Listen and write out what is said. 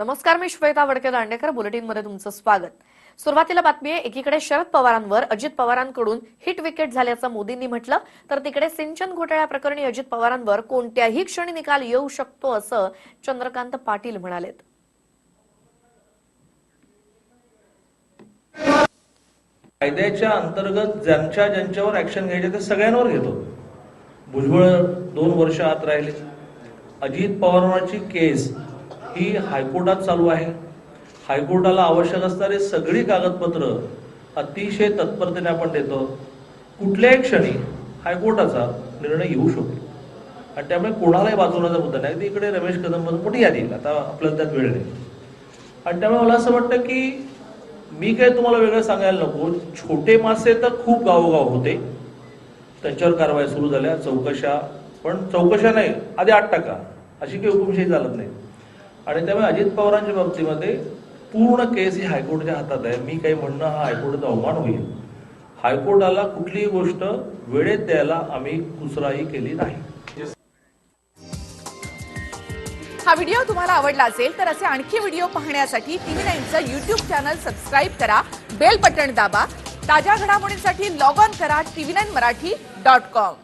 नमस्कार मी श्वेता वडके दांडेकर. बुलेटिनमध्ये तुमचं स्वागत. सुरुवातीला बातमी आहे एकीकडे शरद पवारांवर अजित पवारांकडून हिट विकेट झाल्याचं मोदींनी म्हटलं. तर तिकडे सिंचन घोटाळ्याप्रकरणी अजित पवारांवर कोणत्याही क्षणी निकाल येऊ शकतो असं चंद्रकांत पाटील म्हणालेत. कायद्याच्या अंतर्गत ज्यांच्या ज्यांच्यावर ऍक्शन घ्यायचे ते सगळ्यांवर घेतो. भुजबळ दोन वर्ष आत राहिले. अजित पवारांची केस ही हायकोर्टात चालू आहे. हायकोर्टाला आवश्यक असणारी सगळी कागदपत्र अतिशय तत्परतेने आपण देतो. कुठल्याही क्षणी हायकोर्टाचा निर्णय येऊ शकतो. आणि त्यामुळे कोणालाही वाचवण्याचा मुद्दा नाही. इकडे रमेश कदम मोठी यादी आता आपल्याला त्यात वेळ नाही. आणि त्यामुळे मला असं वाटतं की मी काय तुम्हाला वेगळं सांगायला नको. छोटे मासे तर खूप गावोगाव होते. त्यांच्यावर कारवाई सुरू झाल्या. चौकशा पण चौकशा नाही. आधी आठ टाका अशी काही हुकुमशाही चालत नाही. आणि त्यामुळे अजित पवारांच्या बाबतीमध्ये पूर्ण केस ही हायकोर्टच्या हातात आहे. मी काही म्हणणं हा हायकोर्टाचा अवमान होईल. हायकोर्टाला कुठलीही गोष्ट वेळेत द्यायला आम्ही कुसराही केली नाही. हा व्हिडिओ तुम्हाला आवडला असेल तर असे आणखी व्हिडिओ पाहण्यासाठी टीव्ही नाईनचं युट्यूब चॅनल सबस्क्राईब करा बेल बटन दाबा ताज्या घडामोडींसाठी लॉग ऑन करा TV nine Marathi dot com.